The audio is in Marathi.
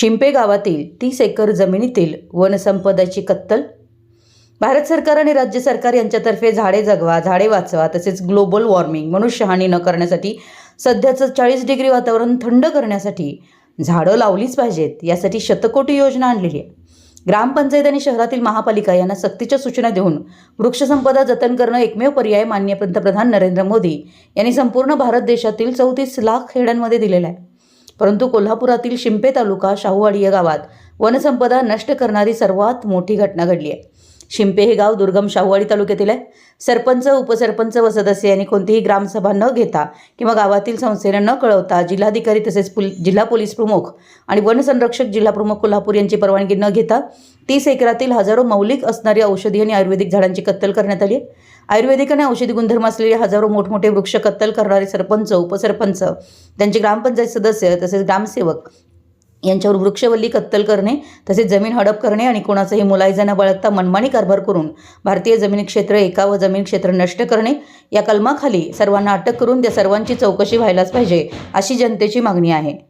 शिंपे गावातील तीस एकर जमिनीतील वनसंपदाची कत्तल? भारत सरकार आणि राज्य सरकार यांच्यातर्फे झाडे जगवा झाडे वाचवा तसेच ग्लोबल वॉर्मिंग मनुष्यहानी न करण्यासाठी सध्याचं चाळीस डिग्री वातावरण थंड करण्यासाठी झाडं लावलीच पाहिजेत यासाठी शतकोटी योजना आणलेली आहे. ग्रामपंचायत आणि शहरातील महापालिका यांना सक्तीच्या सूचना देऊन वृक्षसंपदा जतन करणं एकमेव पर्याय मान्य पंतप्रधान नरेंद्र मोदी यांनी संपूर्ण भारत देशातील चौतीस लाख खेड्यांमध्ये दिलेला आहे. परंतु कोल्हापुरातील शिंपे तालुका शाहूवाडी या गावात वनसंपदा नष्ट करणारी सर्वात मोठी घटना घडली आहे. शिंपे हे गाव दुर्गम शाहूवाडी तालुक्यातील आहे सरपंच उपसरपंच व सदस्य यांनी कोणतीही ग्रामसभा न घेता किंवा गावातील संस्थेला न कळवता जिल्हाधिकारी तसेच पुल जिल्हा पोलीस प्रमुख आणि वनसंरक्षक जिल्हा प्रमुख कोल्हापूर यांची परवानगी न घेता तीस एकरातील हजारो मौलिक असणारी औषधी आणि आयुर्वेदिक झाडांची कत्तल करण्यात आली आहे. आयुर्वेदिक आणि औषधी गुणधर्म असलेले हजारो मोठमोठे वृक्ष कत्तल करणारे सरपंच उपसरपंच त्यांचे ग्रामपंचायत सदस्य तसेच ग्रामसेवक यांच्यावर वृक्षवल्ली कत्तल करणे तसेच जमीन हडप करणे आणि कोणाचाही मुलायजा न बाळगता मनमानी कारभार करून भारतीय जमीन क्षेत्र एका व जमीन क्षेत्र नष्ट करणे या कलमाखाली सर्वांना अटक करून त्या सर्वांची चौकशी व्हायलाच पाहिजे अशी जनतेची मागणी आहे.